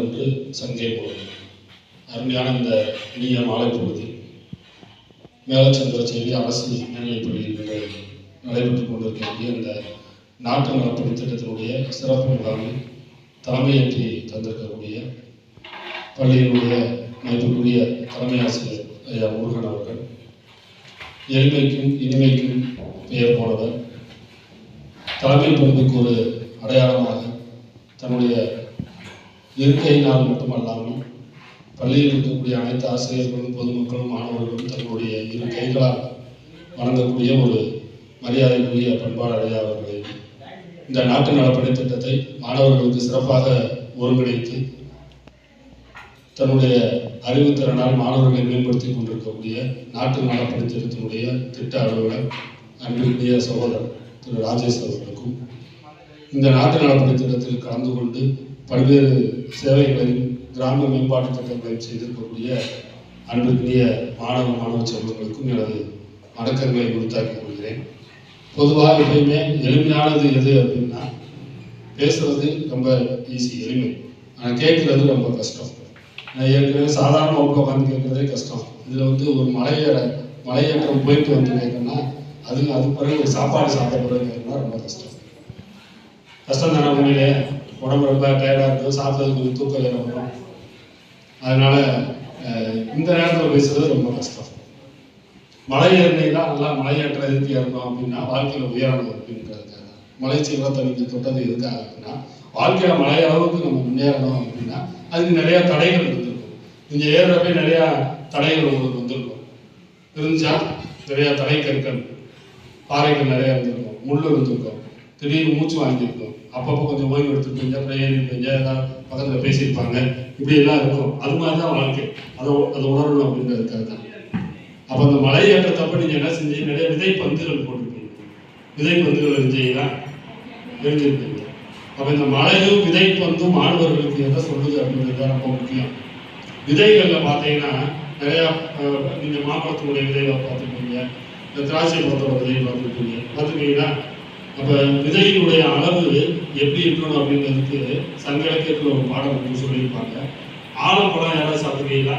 என்று சங்கே அருமையான இந்த இனிய மாலை பொழுது. மேலச்சந்திர செய்தி அரசு மேல்நிலைப்பள்ளியில் இன்று நடைபெற்றுக் கொண்டிருக்கக்கூடிய இந்த நாட்டு நலப்பணி திட்டத்தினுடைய சிறப்பு முகாமில் தலைமையேற்றி தந்திருக்கக்கூடிய பள்ளியினுடைய மதிப்புக்குரிய தலைமை ஆசிரியர் ஐயா முருகன் அவர்கள். எளிமைக்கும் இனிமைக்கும் பெயர் போனவர். தலைமை பண்புக்கு ஒரு அடையாளமாக தன்னுடைய இருக்கையினால் மட்டுமல்லாமல் பள்ளியில் இருக்கக்கூடிய அனைத்து ஆசிரியர்களும் பொதுமக்களும் மாணவர்களும் தங்களுடைய இரு கைகளால் வழங்கக்கூடிய ஒரு மரியாதைக்குரிய பண்பாளரையா அவர்களை. இந்த நாட்டு நலப்பணி திட்டத்தை மாணவர்களுக்கு சிறப்பாக ஒருங்கிணைத்து தன்னுடைய அறிவுத்திறனால் மாணவர்களை மேம்படுத்திக் கொண்டிருக்கக்கூடிய நாட்டு நலப்பணி திட்டத்தினுடைய திட்ட அலுவலர் அன்பிற்குரிய சகோதரர் திரு ராஜேஷ் அவர்களுக்கும் இந்த நாட்டு நலப்பணி திட்டத்தில் கலந்து கொண்டு பல்வேறு சேவைகளையும் கிராம மேம்பாட்டு திட்டங்களையும் செய்திருக்கக்கூடிய அன்பிற்குரிய மாணவ மாணவ செல்வங்களுக்கும் எனது வணக்கங்களை உரித்தாக்கிக் கொள்கிறேன். பொதுவாக எப்பயுமே எளிமையானது எது அப்படின்னா பேசுறது ரொம்ப ஈஸி எளிமை. ஆனால் கேட்கறது ரொம்ப கஷ்டம். நான் ஏற்கனவே சாதாரண வகுப்பு உட்காந்து கேட்கறதே கஷ்டம். இதில் வந்து ஒரு மலையேற மலையேற்றம் போயிட்டு வந்து கேட்கணும்னா அது அது பிறகு ஒரு சாப்பாடு சாப்பிட பிறகு கேட்கணும்னா ரொம்ப கஷ்டம். கஷ்டம் தானே உண்மையிலே? உடம்பு ரொம்ப டயர்டாக இருக்கும் சாப்பிட்றது கொஞ்சம் தூக்கம் வேற வரும். அதனால இந்த நேரத்தில் பேசுறது ரொம்ப கஷ்டம். மலை ஏறினா நல்லா மலையேற்ற ஏற்ற எதுக்கு ஏறணும் அப்படின்னா வாழ்க்கையில் உயரணும் அப்படின்றதுக்காக. மலை சிகரத்தை நீங்கள் தொட்டது எதுக்காக அப்படின்னா வாழ்க்கையில மலை அளவுக்கு நம்ம முன்னேறணும் அப்படின்னா அதுக்கு நிறைய தடைகள் இருந்திருக்கும். நீங்க ஏறுறப்ப நிறைய தடைகள் உங்களுக்கு வந்திருக்கும். இருந்துச்சா? நிறைய தடை கற்கள் பாறைகள் நிறைய இருந்திருக்கும். முள் இருந்திருக்கும். திடீர்னு மூச்சு வாங்கியிருக்கும். அப்பப்போ கொஞ்சம் ஓய்வு எடுத்துருப்பீங்க அப்புறம் ஏறிருப்பீங்க எல்லாம் பக்கத்தில் பேசியிருப்பாங்க. இப்படி எல்லாம் இருக்கும். அது மாதிரி தான் வாழ்க்கை. அதை அதை உணரணும் அப்படின்றதுக்காக தான். அப்போ அந்த மலை ஏற்றத்தப்ப நீங்கள் என்ன செஞ்சீங்க? நிறைய விதை பந்துகள் போட்டுருப்பீங்க விதை பந்துகள் இருந்தீங்களா எழுதியிருப்பீங்க அப்போ இந்த மலையும் விதை பந்தும் மாணவர்களுக்கு எதை சொல்லுது அப்படின்றது தான் ரொம்ப முக்கியம். விதைகளில் பார்த்தீங்கன்னா நிறையா நீங்கள் மாம்பழத்தினுடைய விதைகளை பார்த்துருப்பீங்க. இந்த திராட்சை பழத்தோட விதையை பார்த்துருப்பீங்க. பார்த்துருக்கீங்கன்னா அப்போ விதையினுடைய அளவு எப்படி இருக்கணும் அப்படின்றதுக்கு சங்க இலக்கியத்தில் ஒரு பாடம் வந்து சொல்லியிருப்பாங்க. ஆலம்பழம் யாராவது சாப்பிட்றீங்களா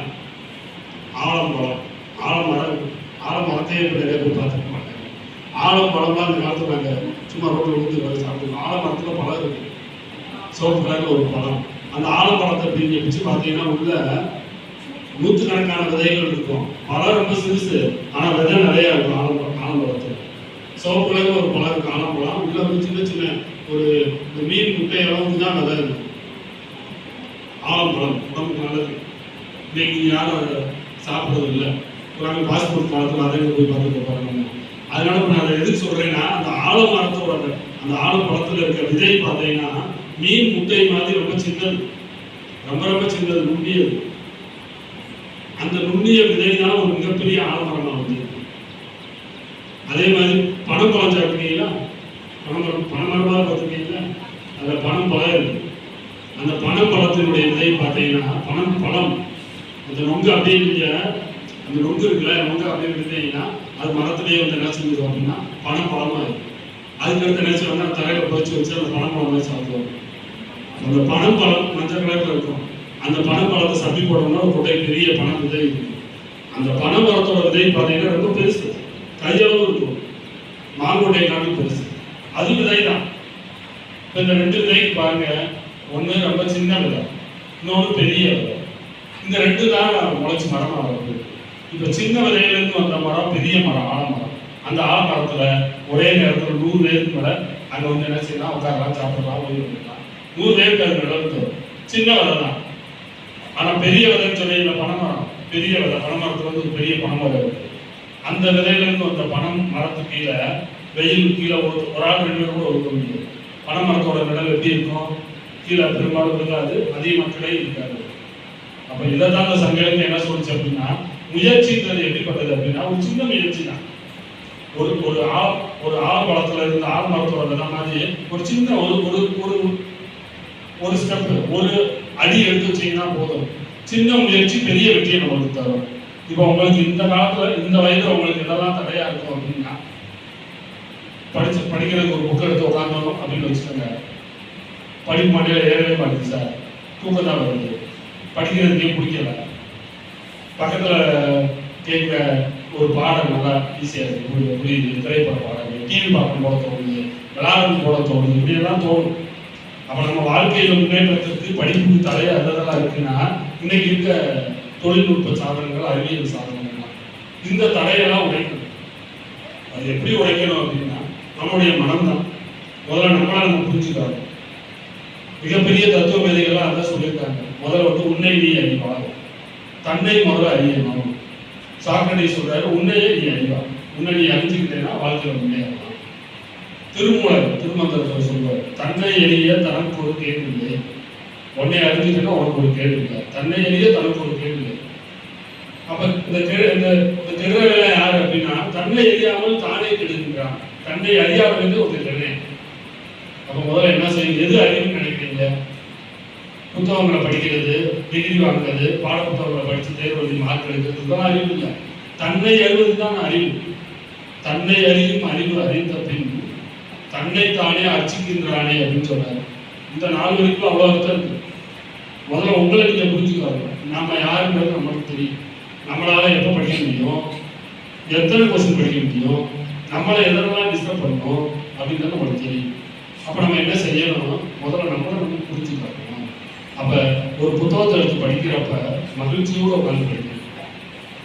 ஆலம்பழம். ஆலமரம் ஆலமரத்தையே இப்போ நிறைய பேர் பார்த்துக்க மாட்டாங்க. ஆலம்பழம்லாம் அந்த காலத்தில் நாங்கள் சும்மா ரோட்டில் விழுந்து வந்து சாப்பிடுவோம் ஆலமரத்தில் பழம் இருக்கு. சோப்பு கலரில் ஒரு பழம். அந்த ஆலப்பழத்தை பிரிஞ்சு பிடிச்சு பார்த்தீங்கன்னா உள்ள நூற்றுக்கணக்கான விதைகள் இருக்கும். பழம் ரொம்ப சிறுசு ஆனால் விதை நிறையா இருக்கும். ஆலம்பழம் ஆழம்பழம் சோப்பு ஒரு பழம் இருக்கும் போகலாம் உள்ள வந்து சின்ன சின்ன ஒரு இந்த மீன் முட்டை அளவுக்கு தான் விதை இருக்கும் ஆலம்பழம் உடம்புக்கு நல்லது. இன்னைக்கு யாரும் அதை சாப்பிட்றது இல்லை. நாங்கள் பாஸ்போர்ட் காலத்தில் அதை போய் பார்த்துட்டு பாருங்க அதனால இப்போ நான் அதை எதுக்கு சொல்கிறேன்னா அந்த ஆலமரத்தோட அந்த- அந்த ஆலப்பழத்தில் இருக்க விதை பார்த்தீங்கன்னா மீன் முட்டை மாதிரி ரொம்ப சின்னது. ரொம்ப ரொம்ப சின்னது நுண்ணியது. அந்த நுண்ணிய விதை தான் ஒரு மிகப்பெரிய ஆலமரமாக வந்து அதே மாதிரி பனம் பழம் பணம் பணம் பனமரமாக பார்த்துருக்கீங்களா அதில் பனம் பழம் இருக்கு. அந்த பனம் பழத்தினுடைய விதை பார்த்தீங்கன்னா பனம் பழம். அந்த நொங்கு அப்படியே அந்த நொங்கு இருக்குல்ல நொங்கு அப்படியே இருந்தீங்கன்னா அது மரத்திலேயே வந்து என்ன செஞ்சிடும் அப்படின்னா பனம் பழமாக இருக்கும் அதுக்கடுத்து என்ன செய்வாங்க தரையில் பொறிச்சு வச்சு அந்த பணம் பழம் மாதிரி சாப்பிடுவாங்க. அந்த பனம் பழம் மஞ்சள் கலரில் இருக்கும். அந்த பனம் பழத்தை சப்பி போடணும்னா ஒரு கொட்டை பெரிய பணம் விதை அந்த பனை மரத்தோட விதை பார்த்தீங்கன்னா ரொம்ப பெருசு. கையளவு இருக்கும். மாங்கொட்டை காட்டி பெருசு. அது விதை தான். இப்போ இந்த ரெண்டு விதைக்கு பாருங்க. ஒன்று ரொம்ப சின்ன விதை இன்னொன்று பெரிய விதை. இந்த ரெண்டு தான் முளைச்சி மரம் வருது இப்போ சின்ன விதையிலேருந்து வந்த மரம் பெரிய மரம் ஆலமரம் அந்த ஆலமரத்தில் ஒரே நேரத்தில் நூறு பேருக்கு மேலே அங்கே வந்து என்ன செய்யலாம் உட்காரலாம் சாப்பிடலாம் ஓய்வு பண்ணலாம் நூறு பேருக்கு அது நடந்து சின்ன விதை தான். ஆனால் பெரிய விதைன்னு சொன்னீங்க பனைமரம் பெரிய விதை. பனைமரத்தில் வந்து ஒரு பெரிய பனைமரம் இருக்குது அந்த விதையிலிருந்து வந்த பணம் மரத்துக்கு கீழே வெயில் கீழே ஒரு ஒரு ஆள் ரெண்டு பேரும் கூட ஒதுக்க முடியும் பனைமரத்தோட நிழல் எப்படி இருக்கும் கீழே பெரும்பாலும் இருக்காது அதிக மக்களே இருக்காது. அப்போ இதை தான் அந்த சங்கத்துக்கு என்ன சொல்லிச்சு அப்படின்னா முயற்சின்றது எப்படிப்பட்டது அப்படின்னா ஒரு சின்ன முயற்சி தான். ஒரு ஒரு ஆ ஒரு ஆழ்வளத்தில் இருந்த ஆள் மரத்தோட விதை மாதிரி ஒரு சின்ன ஒரு ஒரு ஒரு ஒரு ஸ்டெப் ஒரு அடி எடுத்து வச்சீங்கன்னா போதும். சின்ன முயற்சி பெரிய வெற்றியை நம்மளுக்கு தரும். இப்போ உங்களுக்கு இந்த காலத்துல இந்த வயதுல உங்களுக்கு இதெல்லாம் தடையா இருக்கும் அப்படின்னா படிச்சு படிக்கிறதுக்கு ஒரு புக் எடுத்து உட்காந்தோம் அப்படின்னு வச்சுக்கோங்க. படிப்பு மாட்டில ஏறவே மாட்டேங்குது சார். தூக்கம் தான் வருது. படிக்கிறதுக்கே பிடிக்கல. பக்கத்தில் கேட்குற ஒரு பாடம் நல்லா ஈஸியாக இருக்குது புரியுது திரைப்பட பாடம் டிவி பார்க்கணும் போல தோணுது. விளாடணும் போல தோணுது. இப்படியெல்லாம் தோணும். அப்போ நம்ம வாழ்க்கையில் முன்னேற்றத்துக்கு படிப்புக்கு தடை இருந்ததெல்லாம் இருக்குன்னா இன்னைக்கு இருக்க தொழில்நுட்ப சாதனங்கள் அறிவியல் சாதனங்கள்லாம். இந்த தடையெல்லாம் உடைக்கணும் அது எப்படி உடைக்கணும் அப்படின்னா நம்முடைய மனம்தான். முதல்ல நம்மளால் நம்ம புரிஞ்சுக்காது மிகப்பெரிய தத்துவ மேதைகள்லாம் அதான் சொல்லியிருக்காங்க. முதல்ல வந்து உன்னை நீ அறிவார் தன்னை முதல்ல அறியணும் சாக்கடை சொல்றாரு உன்னையே நீ அறிவார் உன்னை நீ அறிஞ்சுக்கிட்டேன்னா வாழ்க்கையில முன்னேறலாம் திருமூலர் திருமந்திரத்தில் சொல்வார் தன்னை எளிய தனக்கு ஒரு கேள்வி இல்லை. உன்னை அறிஞ்சுக்கிட்டேன்னா உனக்கு ஒரு கேள்வி இல்லை. தன்னை அறிய தனக்கு ஒரு கேள்வி இல்லை. அப்ப இந்த கெடு இந்த இந்த கெடுதலை யார் அப்படின்னா தன்னை அறியாமல் தானே கெடுக்கின்றான் தன்னை அறியாமல் ஒரு கெடுதல் அப்ப முதல்ல என்ன செய்யும் எது அறிவுன்னு நினைக்கிறீங்க? புத்தகங்களை படிக்கிறது டிகிரி வாங்குறது பாட புத்தகங்களை படிச்சு தேர்வு எழுதி மார்க் எடுக்கிறது அறிவு இல்லை. தன்னை அறிவது தான் அறிவு. தன்னை அறியும் அறிவு அறிந்த பின் தன்னை தானே அர்ச்சிக்கின்றானே அப்படின்னு சொல்றாரு. இந்த நாலு வரைக்கும் அவ்வளோ அர்த்தம் இருக்கு முதல்ல உங்களை நீங்க புரிஞ்சுக்கோங்க நாம் யாருங்கிறது நம்மளுக்கு தெரியும். நம்மளால் எப்போ படிக்க முடியும்? எத்தனை கொஸ்டின் படிக்க முடியும்? நம்மளை எதெல்லாம் டிஸ்டர்ப் பண்ணணும்? அப்படின்றது நம்மளுக்கு தெரியும். அப்போ நம்ம என்ன செய்யணும்? முதல்ல நம்மளை நம்ம பிடிச்சிக்காரும் அப்போ ஒரு புத்தகத்தை எடுத்து படிக்கிறப்ப மகிழ்ச்சியோடு உட்காந்து படிக்கணும்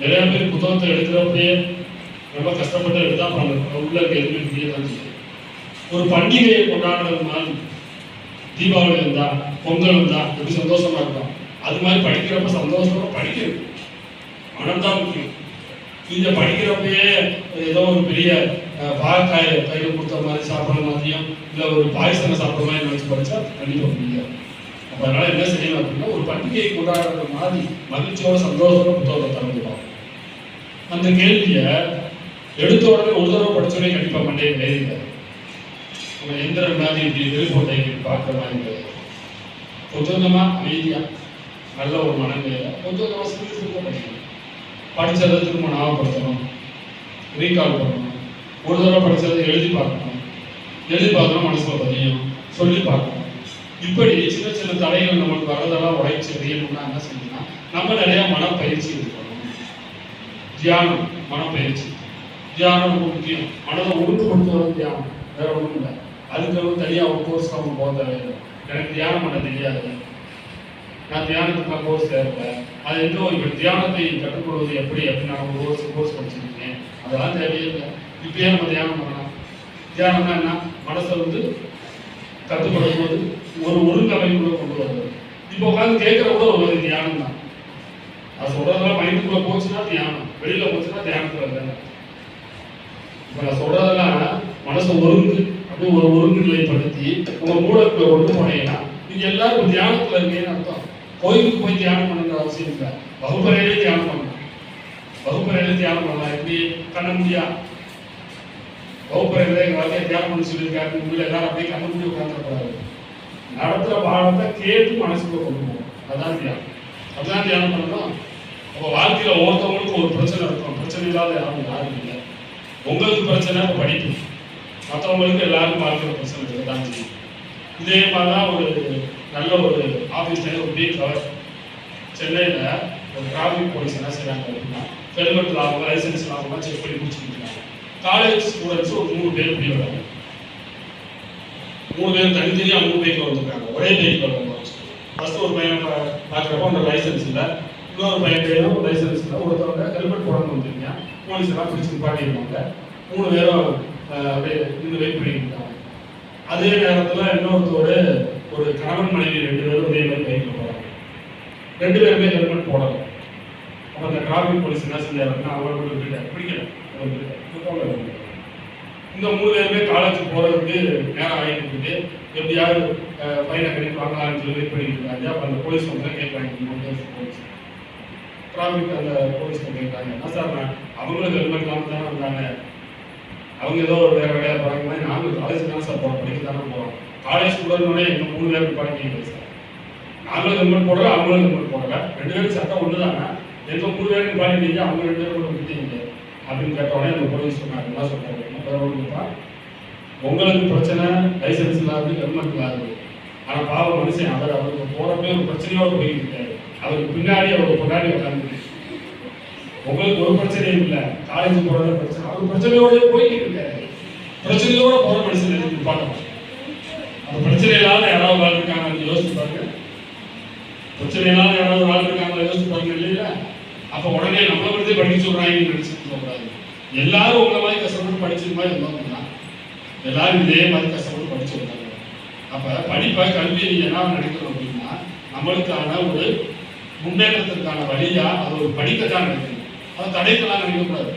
நிறைய பேர் புத்தகத்தை எடுக்கிறப்பே ரொம்ப கஷ்டப்பட்டு எடுத்தால் அப்புறம் உள்ள எதுவுமே புரியதான் செய்யும். ஒரு பண்டிகையை கொண்டாடுறது மாதிரி தீபாவளி இருந்தால் பொங்கல் வந்தா எப்படி சந்தோஷமா இருக்கும் அது மாதிரி படிக்கிறப்ப சந்தோஷமா படிக்கணும். மனம்தான் முக்கியம். இதை படிக்கிறப்பயே ஏதோ ஒரு பெரிய அஹ், கையில் கொடுத்த மாதிரி சாப்பிட்ற மாதிரியும் இல்லை ஒரு பாயசனை சாப்பிட்ற மாதிரி நினச்சி படித்தா கண்டிப்பாக முடியாது. அப்போ அதனால் என்ன செய்யணும் அப்படின்னா ஒரு பண்டிகையை கொண்டாடுற மாதிரி மகிழ்ச்சியோட சந்தோஷமாக புத்தகத்தை திறந்துடும் அந்த கேள்வியை எடுத்த உடனே ஒரு தடவை படித்தோடனே கண்டிப்பாக மண்டையை வேறிங்க நம்ம எந்திரன் மாதிரி இப்படி வெளிப்போட்டை பார்க்குற மாதிரி கொஞ்சம் கொஞ்சமா அமைதியா நல்ல ஒரு மனநிலையில கொஞ்சம் கொஞ்சமா சிறு சிறுக்க படிக்கணும் படிச்சதை திரும்ப ஞாபகப்படுத்தணும் ரீகால் பண்ணணும் ஒரு தடவை படித்ததை எழுதி பார்க்கணும் எழுதி பார்க்கணும் மனசில் பதியும் சொல்லி பார்க்கணும் இப்படி சின்ன சின்ன தடைகள் நம்மளுக்கு வரதெல்லாம் உழைச்சி எறியணும்னா என்ன செய்யணும்னா நம்ம நிறைய மனப்பயிற்சி இருக்கணும் தியானம் மனப்பயிற்சி தியானம் ரொம்ப முக்கியம் மனதை ஒழுங்குபடுத்துவது தியானம் வேற ஒன்றும் இல்லை அதுக்கு தனியாக ஒரு கோர்ஸ் நம்ம போக தேவையில்லை எனக்கு தியானம் பண்ண தெரியாது. நான் தியானத்துக்கு நான் கோர்ஸ் தேவையில்லை அது எந்த இப்போ தியானத்தை கற்றுக்கொள்வது எப்படி அப்படின்னு நான் ஒரு கோர்ஸ் கோர்ஸ் படிச்சிருக்கேன். அதெல்லாம் தேவையில்லை இப்பயே நம்ம தியானம் பண்ணலாம். தியானம்னா என்ன? மனசை வந்து கற்றுக்கொள்ளும் போது ஒரு கூட கொண்டு வருவது இப்போ உட்காந்து கேட்குற கூட ஒரு தியானம் தான். அது சொல்றதெல்லாம் மைண்டுக்குள்ள போச்சுன்னா தியானம். வெளியில போச்சுன்னா தியானத்துல இல்லை இப்போ நான் சொல்றதெல்லாம் மனசை ஒருங்கு அப்படியே ஒரு ஒருங்குநிலைப்படுத்தி உங்க மூலக்குள்ள ஒன்று போனீங்கன்னா நீங்க எல்லாரும் தியானத்துல இருக்கீங்கன்னு அர்த்தம். கோயிலுக்கு போய் தியானம் பண்ணுங்கிற அவசியம் இல்லை. வகுப்பறையிலே தியானம் பண்ணலாம் வகுப்பறையிலே தியானம் பண்ணலாம். எப்படி? கண்ண முடியா? வகுப்பறையில எங்க வாழ்க்கையை தியானம் பண்ண சொல்லியிருக்காரு. உள்ள எல்லாரும் அப்படியே கண்ண முடிய உட்காந்துடக்கூடாது நடத்துற பாடத்தை கேட்டு மனசுக்குள்ள கொண்டு போகணும். அதான் தியானம். அதான் தியானம் பண்ணணும். அப்போ வாழ்க்கையில ஒவ்வொருத்தவங்களுக்கும் ஒரு பிரச்சனை இருக்கும். பிரச்சனை இல்லாத யாரும் யாரும் இல்லை. உங்களுக்கு பிரச்சனை படிப்பு. மற்றவங்களுக்கு எல்லாருக்கும் வாழ்க்கையில பிரச்சனை இருக்கதான் தெரியும் இதே மாதிரி தான் ஒரு நல்ல ஒரு ஆஃபீஸ்ல ஒரு பீக் கவர் சென்னையில் ஒரு டிராஃபிக் போலீஸ் என்ன செய்கிறாங்க அப்படின்னா ஹெல்மெட் லாபம் லைசன்ஸ் இல்லாமல் செக் பண்ணி பிடிச்சிட்டு காலேஜ் ஸ்டூடெண்ட்ஸ் ஒரு மூணு பேர் இப்படி வராங்க. மூணு பேர் தனித்தனியாக மூணு பைக்கில் வந்திருக்காங்க. ஒரே பைக்கில் வந்தாங்க ஃபஸ்ட்டு ஒரு பையனை பா- பார்க்குறப்ப அந்த லைசன்ஸ் இல்லை. இன்னொரு பையன் கையிலும் லைசன்ஸ் இல்லை. ஒருத்தவங்க ஹெல்மெட் போடாமல் வந்துருக்கீங்க. போலீஸ் எல்லாம் பிடிச்சி நிப்பாட்டியிருக்காங்க மூணு பேரும் அப்படியே நின்று வெயிட் பண்ணிக்கிட்டாங்க அதே நேரத்தில் இன்னொருத்தோடு ஒரு கணவன் மனைவி ரெண்டு பேரும் இதே மாதிரி பைக்கில் போகிறாங்க ரெண்டு பேருமே ஹெல்மெட் போடலாம் அப்போ அந்த டிராஃபிக் போலீஸ் என்ன செஞ்சாருன்னா அவங்க கூட விட்டுட்டார் பிடிக்கல. இந்த மூணு பேருமே காலேஜ் போகிறதுக்கு நேரம் ஆகிட்டு இருக்கு எப்படியாவது பையனை கணிப்பு வாங்கலாம்னு சொல்லி வெயிட் பண்ணிட்டு இருக்காங்க அப்போ அந்த போலீஸ் வந்து கேட்குறாங்க போலீஸ் டிராஃபிக் அந்த போலீஸ் கேட்குறாங்க என்ன சார் நான்? அவங்களுக்கு ஹெல்மெட் இல்லாமல் தானே வந்தாங்க. அவங்க ஏதோ ஒரு வேற வேலையாக பாருங்க மாதிரி நாங்கள் காலேஜ் தான் சார் போகிறோம் படிக்க தானே போகிறோம் காலேஜ் ஸ்டூடெண்ட் எங்கள் மூணு பேருக்கு படிக்க சார் நாங்களும் ஹெல்மெட் போடுறோம் அவங்களும் ஹெல்மெட் போடல. ரெண்டு பேரும் சட்டம் ஒன்று தானே எங்கள் மூணு பேருக்கு பாடிட்டீங்க அவங்க ரெண்டு பேரும் கூட விட்டீங்க. அப்படின்னு கேட்ட உடனே அந்த போலீஸ் சொன்னாங்க என்ன சொல்றாங்க என்ன உங்களுக்கு பிரச்சனை லைசன்ஸ் இல்லாது ஹெல்மெட் இல்லாது ஆனால் பாவ மனுஷன் அவர் அவருக்கு போகிறப்பே ஒரு பிரச்சனையோடு போயிட்டு இருக்காரு. அவருக்கு பின்னாடி அவருக்கு பின்னாடி உட்காந்து உங்களுக்கு ஒரு பிரச்சனையும் இல்லை. காலேஜ் போகிறத பிரச்சனை. அவர் பிரச்சனையோட போயிட்டு இருக்காரு பிரச்சனையோட போற மனுஷன் எதுக்கு அந்த பிரச்சனை இல்லாத யாராவது ஆள் இருக்காங்கன்னு யோசிச்சு பாருங்க. பிரச்சனை இல்லாத யாராவது ஆள் இருக்காங்களா யோசிச்சு பாருங்க இல்லையா? அப்ப உடனே நம்ம வந்து படிக்க சொல்றாங்கன்னு நினைச்சிட்டு கூடாது. எல்லாரும் உங்களை மாதிரி கஷ்டப்பட்டு படிச்சது மாதிரி இருந்தவங்க எல்லாரும் இதே மாதிரி கஷ்டப்பட்டு படிச்சு வந்தாங்க. அப்ப படிப்பை கல்வி என்ன நடக்கணும் அப்படின்னா நம்மளுக்கான ஒரு முன்னேற்றத்திற்கான வழியா அது ஒரு படிக்கத்தான் நடக்கணும் அது தடைக்கெல்லாம் நினைக்கக்கூடாது.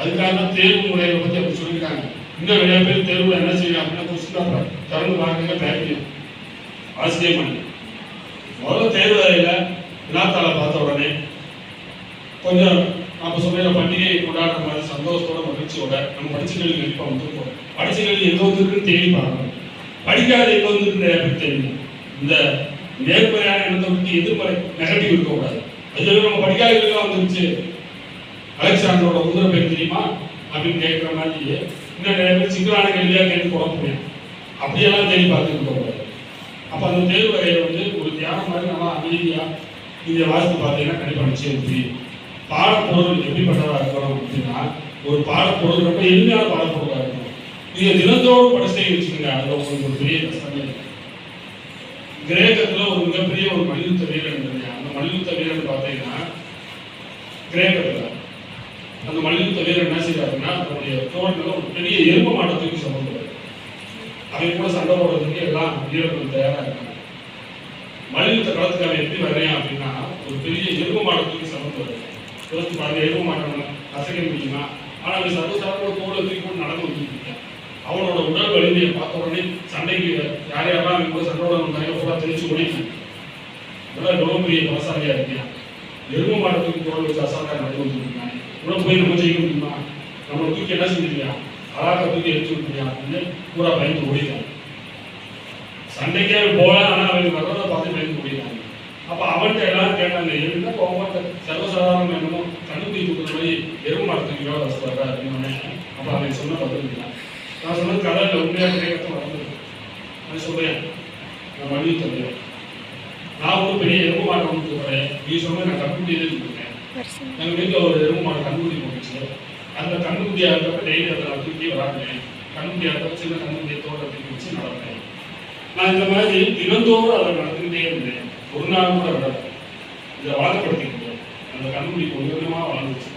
அதுக்காக தான் தேர்வு முறையை பற்றி அப்படி சொல்லியிருக்காங்க. இன்னும் நிறைய பேர் தேர்வு என்ன செய்யும் அப்படின்னா கொஸ்டின் பேப்பர் திறந்து பார்க்கங்க பேக்கணும் ஆசிரியம் பண்ணி முதல்ல தேர்வு அறையில் வினாத்தாளை பார்த்த உடனே கொஞ்சம் நம்ம சொன்ன பண்டிகையை கொண்டாடுற மாதிரி சந்தோஷத்தோட மகிழ்ச்சியோட நம்ம படிச்ச கேள்வி கண்டிப்பாக வந்துருக்கோம் படிச்ச கேள்வி எங்கே வந்துருக்குன்னு தேடி பார்க்கணும். படிக்காத எங்கே வந்துருக்கு நிறைய பேர் தெரியும் இந்த நேர்மறையான எண்ணத்தை விட்டு எதிர்மறை நெகட்டிவ் இருக்கக்கூடாது. அது நம்ம படிக்காத வந்துருச்சு. அலெக்சாண்டரோட குதிரை பேர் தெரியுமா? அப்படின்னு கேட்குற மாதிரி இன்னும் நிறைய பேர் சிக்கலான கேள்வியா கேட்டு குழப்பம் அப்படியெல்லாம் தேடி பார்த்துட்டு கூடாது அப்போ அந்த தேர்வு வகையை வந்து ஒரு தியானம் மாதிரி நல்லா அமைதியாக நீங்க வாசித்து பார்த்தீங்கன்னா கண்டிப்பாக நிச்சயம் புரியும். பாடப்பொருள் எப்படிப்பட்டதாக இருக்கணும் அப்படின்னா ஒரு பாடப்பொருள் ரொம்ப எளிமையான பாடப்பொருளா இருக்கும் நீங்கள் தினந்தோறும் படிச்சே வச்சுக்கோங்க அதில் உங்களுக்கு ஒரு பெரிய கஷ்டமே இல்லை. கிரேக்கத்துல ஒரு மிகப்பெரிய ஒரு மல்யுத்த வீரன் இருந்தது. அந்த மல்யுத்த வீரன் பார்த்தீங்கன்னா கிரேக்கத்தில். அந்த மல்யுத்த வீரன் என்ன செய்யறாருன்னா தன்னுடைய தோழர்கள் ஒரு பெரிய எறும்பு மாட்டத்துக்கு தூக்கி அதை கூட சண்டை போடுறதுக்கு எல்லாம் வீரர்கள் தயாரா இருக்காங்க. மல்யுத்த களத்துக்கு அவன் எப்படி வர்றேன் அப்படின்னா ஒரு பெரிய எறும்பு மாட்டத்துக்கு தூக்கி சுமந்து வருது பாருங்க எறும்பு மாட்டை அசைக்க முடியுமா? ஆனா அவன் சர்வசாதாரண தோலை தூக்கி போட்டு நடந்து வந்துருக்கேன் அவனோட உடல் வலிமையை பார்த்த உடனே சண்டைக்கு யார் யாரெல்லாம் அவன் கூட சண்டை வந்தாங்க பூரா தெரிச்சு முடியும் உடல் எவ்வளவு பெரிய பலசாலியா இருக்கியா? எறும்பு மாட்டத்துக்கு தூக்கி தோல் வச்சு அசால்ட்டா நடந்து வந்துருக்கேன் இருக்கான் போய் நம்ம ஜெயிக்க முடியுமா நம்ம தூக்கி என்ன செஞ்சிருக்கியா? அழகாக தூக்கி எடுத்து விட்டுருக்கியா அப்படின்னு பூரா பயந்து ஓடிட்டான் சண்டைக்கே போல ஆனால் அவன் வர்றதை பார்த்து பயந்து ஓடிட்டாங்க. அப்போ அவன்கிட்ட எல்லாரும் கேட்டாங்க என்ன கோபமாக சர்வசாதாரணம் என்னமோ கண்ணு தூக்கி கொடுக்குற மாதிரி எரும மரத்துக்கு எவ்வளோ வசதி அப்படின்னு அப்போ அவன் சொன்ன பதில் நான் சொன்னது கதையில் உண்மையாக கிடைக்கிறத வளர்ந்துருக்கு நான் சொல்கிறேன் நான் மனித நான் ஒரு பெரிய எரும மாட்டை ஒன்று கொடுக்குறேன் நீ சொன்ன நான் கண்டுபிடி இருக்கேன் எங்கள் வீட்டில் ஒரு எரும மாடு கண்டுபிடி போட்டுச்சு. அந்த கண்டுபிடியா இருக்கப்ப டெய்லி அதை நான் தூக்கி விளாடுறேன் கண்டுபிடியா இருக்கப்ப சின்ன கண்டுபிடியை தோட்டத்துக்கு வச்சு நடப்பேன் நான் இந்த மாதிரி தினந்தோறும் அதை நடந்துக்கிட்டே இருந்தேன். ஒரு நாள் கூட விடல இதை வழக்கப்படுத்திக்கிட்டேன் அந்த கண்டுபிடி கொஞ்சம் கொஞ்சமாக வளர்ந்துச்சு.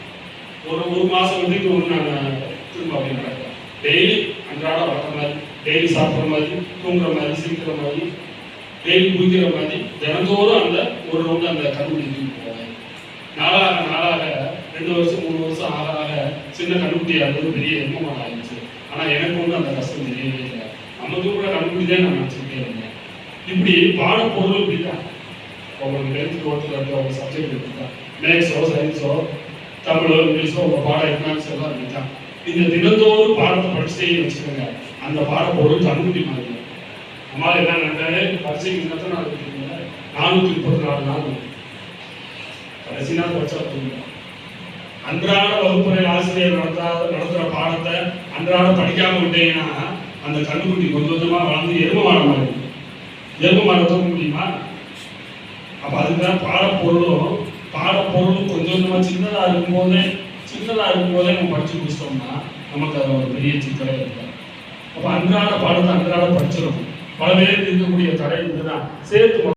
ஒரு ஒரு மாதம் வந்து இது ஒன்று நான் திரும்ப அப்படி நடக்கிறேன். டெய்லி அன்றாட வளர்க்குற மாதிரி டெய்லி சாப்பிட்ற மாதிரி தூங்குற மாதிரி சிரிக்கிற மாதிரி டெய்லி குடிக்கிற மாதிரி தினந்தோறும் அந்த ஒரு ரவுண்டு அந்த கண்டுபிடி தூக்கி போவேன். நாளாக நாளாக ரெண்டு வருஷம் மூணு வருஷம் ஆக ஆக சின்ன கண்டுபிடியாக இருந்தது பெரிய எண்ணமாக ஆயிடுச்சு. ஆனால் எனக்கு ஒன்றும் அந்த கஷ்டம் தெரியவே இல்லை. நமக்கு கூட கண்டுபிடி தான் நான் நினச்சிக்கிட்டே இருந்தேன். இப்படி பாடப்பொருள் இப்படி தான் உங்களுக்கு டென்த் டுவெல்த்தில் இருக்க ஒரு சப்ஜெக்ட் இருக்கு தான் மேக்ஸோ சயின்ஸோ தமிழோ இங்கிலீஷோ உங்கள் பாடம் எக்கனாமிக்ஸ் எல்லாம் இப்படி தான் இந்த தினந்தோறும் பாடத்தை படிச்சுட்டே வச்சுக்கோங்க. அந்த பாடப்பொருள் கண்டுபிடி மாதிரி நம்மளால் என்ன நினைட்டாலே பரீட்சைக்கு எத்தனை நாள் இருக்கீங்க நானூற்றி முப்பத்தி நாலு நாள். கடைசி நாள் படிச்சா அன்றாட வகுப்புறை ஆசிரியர் நடத்தாத நடத்துற பாடத்தை அன்றாட படிக்காம விட்டீங்கன்னா அந்த கண்ணுக்குட்டி கொஞ்சம் கொஞ்சமா வளர்ந்து எரும மரம் மாதிரி எரும மரம் தூக்க முடியுமா? அப்போ அதுதான் பாடப்பொருளும் பாடப்பொருளும் கொஞ்சம் கொஞ்சமா சின்னதா இருக்கும்போதே சின்னதா இருக்கும்போதே நம்ம படிச்சு முடிச்சிட்டோம்னா நமக்கு அது ஒரு பெரிய சிக்கலே இருக்கும் அப்ப அன்றாட பாடத்தை அன்றாட படிச்சிடணும். பல பேருக்கு இருக்கக்கூடிய தடை இதுதான். சேர்த்து